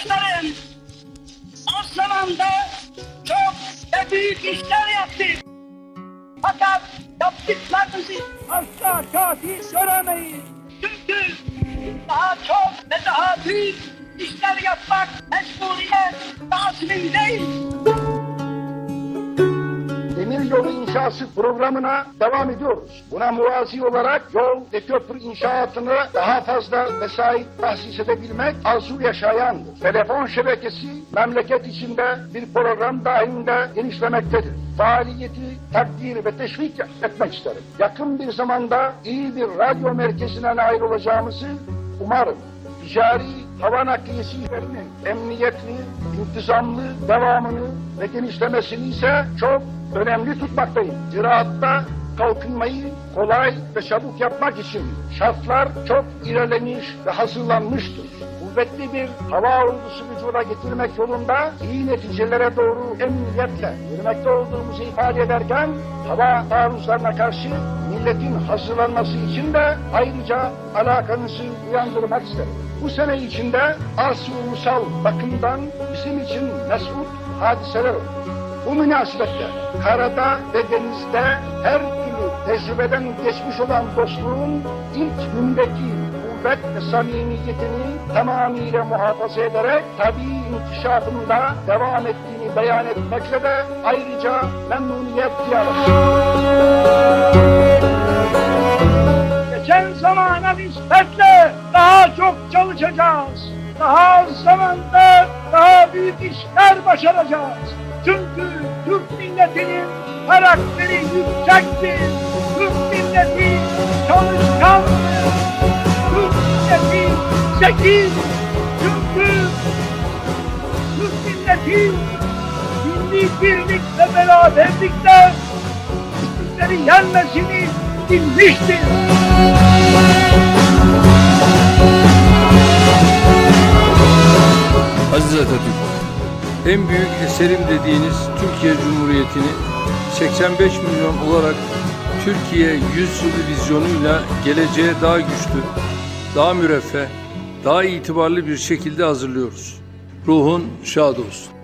Arkadaşlarım, o zamanda çok ve büyük işler yaptık. Fakat yaptıklarımızı asla kafi göremeyiz. Çünkü daha çok ve daha büyük işler yapmak mecburiyet lazım değil. İnşası programına devam ediyoruz. Buna muvazi olarak yol ve köprü inşaatını daha fazla mesai tahsis edebilmek arzu yaşayandır. Telefon şebekesi memleket içinde bir program dahilinde genişlemektedir. Faaliyeti takdir ve teşvik etmek isterim. Yakın bir zamanda iyi bir radyo merkezine nail olacağımızı umarım. Ticari hava nakliyesi işlerinin emniyetli, intizamlı devamını ve genişlemesini ise çok önemli tutmaktayım. Ziraatta kalkınmayı kolay ve çabuk yapmak için şartlar çok ilerlemiş ve hazırlanmıştır. Kuvvetli bir hava ordusu vücuda getirmek yolunda iyi neticelere doğru emniyetle yürümekte olduğumuzu ifade ederken hava taarruzlarına karşı milletin hazırlanması için de ayrıca alakanızı uyandırmak isterim. Bu sene içinde arz ulusal bakımdan bizim için mesut hadiseler oldu. Bu münasebetle karada ve denizde her türlü tecrübeden geçmiş olan dostluğun ilk gündeki kuvvet ve samimiyetini tamamıyla muhafaza ederek tabii inkişafında devam ettiğini beyan etmekle de ayrıca memnuniyet duyarım. Daha az zamanda daha büyük işler başaracağız. Çünkü Türk milletinin karakteri yüksektir. Türk milleti çalışkandır. Türk milleti zekidir. Çünkü Türk milleti milli birlik ve beraberlikte güçleri yenmesini bilmiştir. Atatürk, en büyük eserim dediğiniz Türkiye Cumhuriyeti'ni 85 milyon olarak Türkiye 100 yılı vizyonuyla geleceğe daha güçlü, daha müreffeh, daha itibarlı bir şekilde hazırlıyoruz. Ruhun şad olsun.